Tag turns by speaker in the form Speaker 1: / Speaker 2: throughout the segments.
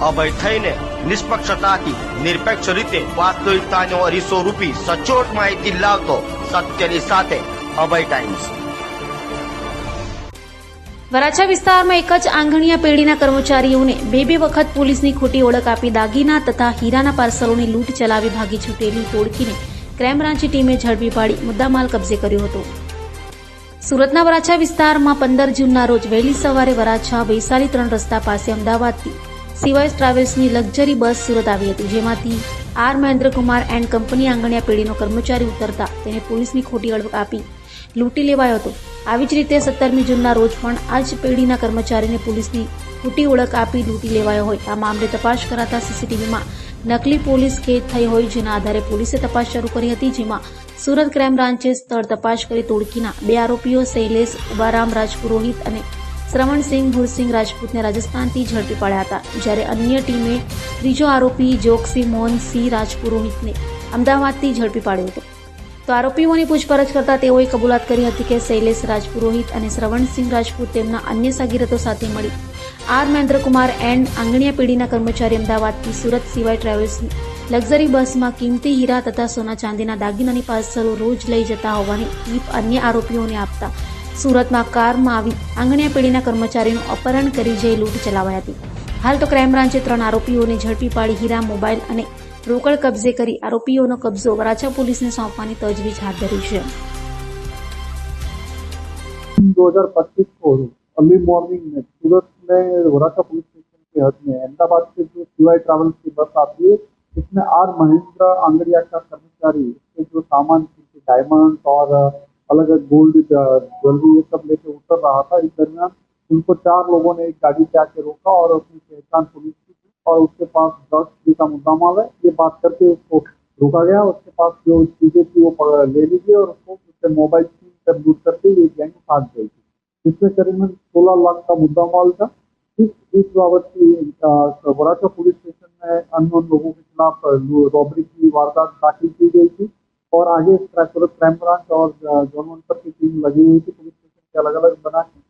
Speaker 1: અભય થઈને નિષ્પક્ષતાથી, નિરપેક્ષ રીતે વાસ્તવિકતાનો અરીસો રૂપી સચોટ માહિતી લાવતો સત્યની સાથે અભય ટાઈમ્સ.
Speaker 2: વરાછા વિસ્તારમાં એક જ આંગણિયા પેઢીના કર્મચારીઓને બે બે વખત પોલીસની ખોટી ઓળખ આપી દાગીના તથા હીરાના પાર્સલોની લૂંટ ચલાવી ભાગી છૂટેલી ટોળકીને ક્રાઇમ બ્રાન્ચની ટીમે ઝડપી પાડી મુદ્દામાલ કબજે કર્યો હતો. સુરતના વરાછા વિસ્તારમાં પંદર જૂનના રોજ વહેલી સવારે વરાછા વૈશાલી ત્રણ રસ્તા પાસે અમદાવાદથી સીવાયસ ટ્રાવેલ્સની લક્ઝરી બસ સુરત આવી હતી, જેમાંથી R Mahendrakumar and company Angadia પેઢીનો કર્મચારી ઉતરતા તેને પોલીસની ખોટી અડક આપી, લૂંટી લેવાયો હતો. આવી જ રીતે સત્તરમી જૂનના રોજ પણ આ જ પેઢીના કર્મચારીને પોલીસની ખોટી ઓળખ આપી લૂંટી લેવાયો હોય. આ મામલે તપાસ કરાતા સીસીટીવીમાં નકલી પોલીસ કેદ થઈ હોય જેના આધારે પોલીસે તપાસ શરૂ કરી હતી, જેમાં સુરત ક્રાઇમ બ્રાન્ચે સ્થળ તપાસ કરી તોડકીના બે આરોપીઓ શૈલેષ ઉબારામ રાજપુરોહિત અને શ્રવણસિંહ, ભુરસિંહ રાજપૂતને રાજસ્થાનથી ઝડપી પાડ્યા હતા, જ્યારે અન્ય ટીમે ત્રીજો આરોપી જોગસી મોહન સિંહ રાજપુરોહિતને અમદાવાદથી ઝડપી પાડ્યો હતો. તો આરોપીઓની પૂછપરછ કરતા તેઓએ કબૂલાત કરી હતી કે શૈલેષ રાજપુરોહિત અને શ્રવણસિંહ રાજપૂત તેમના અન્ય સાગીરતો સાથે મળી. આર મહેન્દ્રકુમાર એન્ડ આંગણીયા પેઢીના કર્મચારી અમદાવાદથી સુરત સિવાય ટ્રાવેલ્સની લક્ઝરી બસમાં કિંમતી હીરા તથા સોના ચાંદીના દાગીનાની પાર્સલો રોજ લઈ જતા હોવાની ટીપ અન્ય આરોપીઓને આપતા સુરતમાં કારમાં આવી આંગણિયા પેઢીના કર્મચારીનું અપહરણ કરી જઈ લૂંટ ચલાવાઈ હતી હાલ તો ક્રાઇમ બ્રાન્ચે ત્રણ આરોપીઓને ઝડપી પાડી હીરા મોબાઈલ અને રોકડ કબજે કરી આરોપીઓનો કબજો વરાછા પોલીસને સોંપવાની તજવીજ હાથ ધરી છે
Speaker 3: 2025 को अर्ली मॉर्निंग में सूरत में वराछा पुलिस स्टेशन के हद में अहमदाबाद से जो सीवाई ट्रैवल्स की बस आती है उसमें आर महेंद्र आंगड़िया का कर्मचारी उसके जो सामान जैसे डायमंड और अलग अलग गोल्ड ज्वेलरी ये सब लेके उतर रहा था। इस दरमियान उनको चार लोगों ने एक गाड़ी से आके रोका और अपनी पहचान पुलिस की और उसके पास दस का मुद्दा माल है। ये बात करके उसको रोका गया उसके पास जो चीज़ें थी वो पकड़- ले लीजिए और उसको उससे मोबाइल छीन कर दूर करके ये गैंग भाग गई थी। इसमें करीबन सोलह लाख का मुद्दा माल था। इस इस बाबत की अ, पुलिस स्टेशन में अननोन लोगों के खिलाफ रॉबरी की वारदात दाखिल की गई थी। और आगे इस पर क्राइम ब्रांच और अ, जोनवंतर की टीम लगी हुई थी पुलिस स्टेशन के अलग अलग बना के।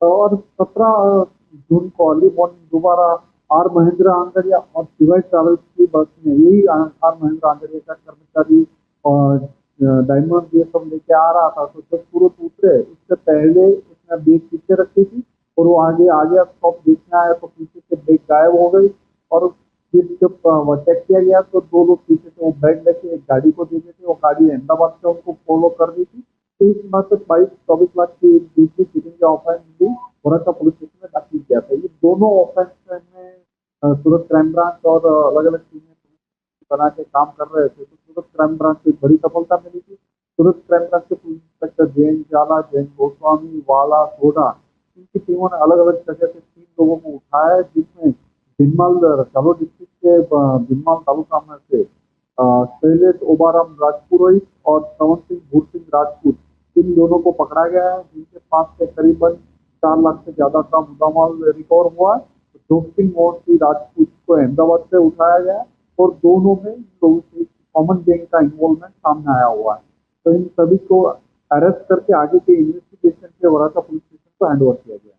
Speaker 3: और सत्रह जून को अर्ली मॉर्निंग दोबारा आर महेंद्र आंगड़िया और शिवाय ट्रैवल्स की बस में यही आर महेंद्र आंगड़िया का कर्मचारी और डायमंड ये सब लेके आ रहा था। तो जब सूरत उतरे उससे पहले उसने बैग पीछे रखी थी और वो आगे आ गया स्टॉप देखने आया तो पीछे से बैग गायब हो गई और फिर जब चेक किया गया तो दो लोग पीछे से वो बैग लेके एक गाड़ी को दे देते, वो गाड़ी अहमदाबाद से उनको फॉलो कर रही थी। तो इस से बाईस, चौबीस लाख की एक दूसरी चीटिंग का ऑफेंस भी वराछा पुलिस स्टेशन में दाखिल किया था। ये दोनों ऑफेंस में सूरत क्राइम ब्रांच और अलग अलग टीमें बना के काम कर रहे थे। तो सूरत क्राइम ब्रांच को बड़ी सफलता मिली थी। सूरत क्राइम ब्रांच के पुलिस इंस्पेक्टर जैन जाला जैन गोस्वामी, वाला सोडा इनकी टीमों ने अलग अलग जगह से तीन लोगों को उठाया, जिसमें भिनमाल जालोर डिस्ट्रिक्ट के भिनमाल तालुका में से शैलेश ओबाराम राजपुरोहित और श्रवण सिंह, भूर सिंह राजपूत इन दोनों को पकड़ा गया है, जिनके पास से करीबन चार लाख से ज़्यादा का मुद्दामाल रिकवर हुआ जोग सिंह मोहन सिंह राजपूत को अहमदाबाद से उठाया गया और दोनों में लोगों से कॉमन गैंग का इन्वॉल्वमेंट सामने आया हुआ है। तो इन सभी को अरेस्ट करके आगे के इन्वेस्टिगेशन के वरासा पुलिस स्टेशन को हैंड ओवर किया गया